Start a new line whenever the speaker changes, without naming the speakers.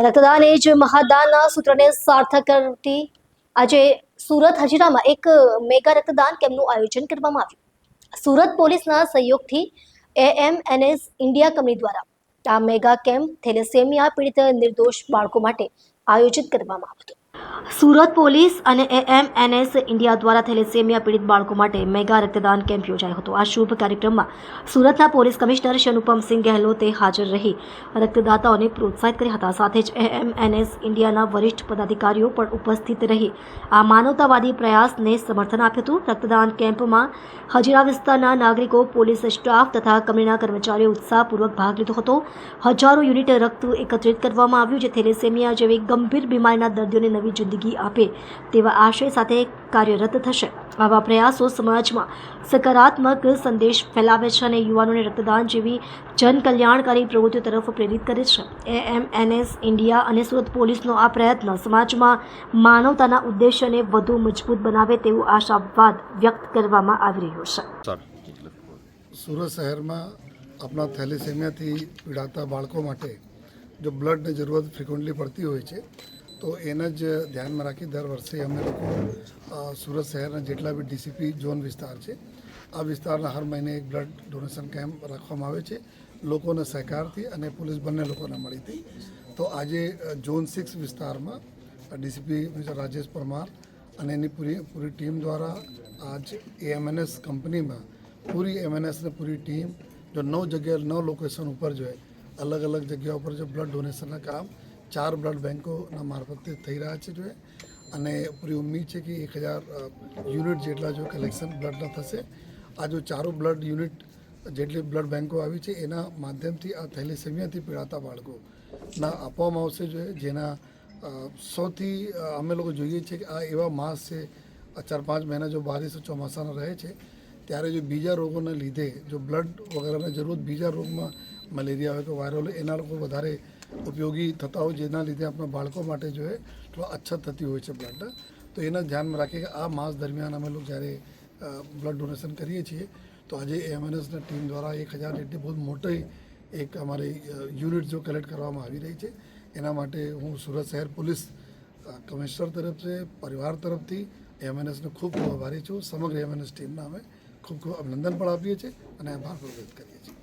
રક્તદાન એ જ મહાદાનના સૂત્રને સાર્થક કરતી આજે સુરત હજીરામાં એક મેગા રક્તદાન કેમ્પનું આયોજન કરવામાં આવ્યું. સુરત પોલીસના સહયોગથી એએમએનએસ ઇન્ડિયા કંપની દ્વારા આ મેગા કેમ્પ થેલેસેમિયા પીડિત નિર્દોષ બાળકો માટે આયોજિત કરવામાં આવ્યું હતું. સુરત પોલીસ અને એએમએનએસ ઇન્ડિયા દ્વારા થેલેસેમિયા પીડિત બાળકો માટે મેગા રક્તદાન કેમ્પ યોજાયો હતો. આ શુભ કાર્યક્રમમાં સુરતના પોલીસ કમિશનર શનુપમસિંહ ગહેલોતે હાજર રહી રક્તદાતાઓને પ્રોત્સાહિત કર્યા હતા. સાથે જ એએમએનએસ ઇન્ડિયાના વરિષ્ઠ પદાધિકારીઓ પણ ઉપસ્થિત રહી આ માનવતાવાદી પ્રયાસને સમર્થન આપ્યું હતું. રક્તદાન કેમ્પમાં હજીરા વિસ્તારના નાગરિકો, પોલીસ સ્ટાફ તથા કંપનીના કર્મચારીઓ ઉત્સાહપૂર્વક ભાગ લીધો હતો. હજારો યુનિટ રક્ત એકત્રિત કરવામાં આવ્યું, જે થેલેસેમિયા જેવી ગંભીર બીમારીના દર્દીઓને નવી જિંદગી આપે તેવા આશય સાથે કાર્યરત થશે. આવા પ્રયાસો સમાજમાં સકારાત્મક સંદેશ ફેલાવે છે અને યુવાનોને રક્તદાન જેવી જનકલ્યાણકારી પ્રવૃત્તિઓ તરફ પ્રેરિત કરે છે. એએમએનએસ ઇન્ડિયા અને સુરત પોલીસનો આ પ્રયત્ન સમાજમાં માનવતાના ઉદ્દેશ્યને વધુ મજબૂત બનાવે તેવો આશાવાદ વ્યક્ત કરવામાં આવી રહ્યો છે.
સુરત શહેરમાં આપણા થેલેસેમિયાથી પીડાતા બાળકો માટે જો બ્લડની જરૂરત ફ્રિકવન્ટલી પડતી હોય છે તો એને જ ધ્યાનમાં રાખી દર વર્ષે અમે લોકો સુરત શહેરના જેટલા બી ડીસીપી ઝોન વિસ્તાર છે, આ વિસ્તારના હર મહિને એક બ્લડ ડોનેશન કેમ્પ રાખવામાં આવે છે, લોકોના સહકારથી અને પોલીસ બંને લોકોને મળી હતી તો આજે ઝોન સિક્સ વિસ્તારમાં ડીસીપી મિસ્ટર રાજેશ પરમાર અને એની પૂરી પૂરી ટીમ દ્વારા આજ એએમએનએસ કંપનીમાં પૂરી એમએનએસની પૂરી ટીમ, જો નવ જગ્યાએ નવ લોકેશન ઉપર જોઈએ અલગ અલગ જગ્યા ઉપર જો બ્લડ ડોનેશનના કામ ચાર બ્લડ બેન્કોના મારફતે થઈ રહ્યા છે જોઈએ અને પૂરી ઉમ્મીદ છે કે એક હજાર યુનિટ જેટલા જો કલેક્શન બ્લડના થશે. આ જો ચારો બ્લડ યુનિટ જેટલી બ્લડ બેન્કો આવી છે, એના માધ્યમથી આ થેલેસેમિયાથી પીડાતા બાળકોના આપવામાં આવશે જોઈએ જેના સૌથી અમે લોકો જોઈએ છીએ કે આ એવા માસ છે ચાર પાંચ મહિના જો બારિશ ચોમાસાના રહે છે, ત્યારે જો બીજા રોગોને લીધે જો બ્લડ વગેરેની જરૂર બીજા રોગમાં મલેરિયા હોય કે વાયરલ હોય, એના લોકો વધારે ઉપયોગી થતા હોય જેના લીધે આપણા બાળકો માટે જો એ થોડો અછત થતી હોય છે બ્લડ તો એના ધ્યાનમાં રાખીએ કે આ માસ દરમિયાન અમે લોકો જ્યારે બ્લડ ડોનેશન કરીએ છીએ, તો આજે એમએનએસના ટીમ દ્વારા એક હજાર જેટલી બહુ મોટી એક અમારી યુનિટ જો કલેક્ટ કરવામાં આવી રહી છે. એના માટે હું સુરત શહેર પોલીસ કમિશનર તરફથી, પરિવાર તરફથી એમએનએસનો ખૂબ ખૂબ આભારી છું. સમગ્ર એમએનએસ ટીમના અમે ખૂબ ખૂબ અભિનંદન પણ આપીએ છીએ અને આભાર પણ વ્યક્ત કરીએ છીએ.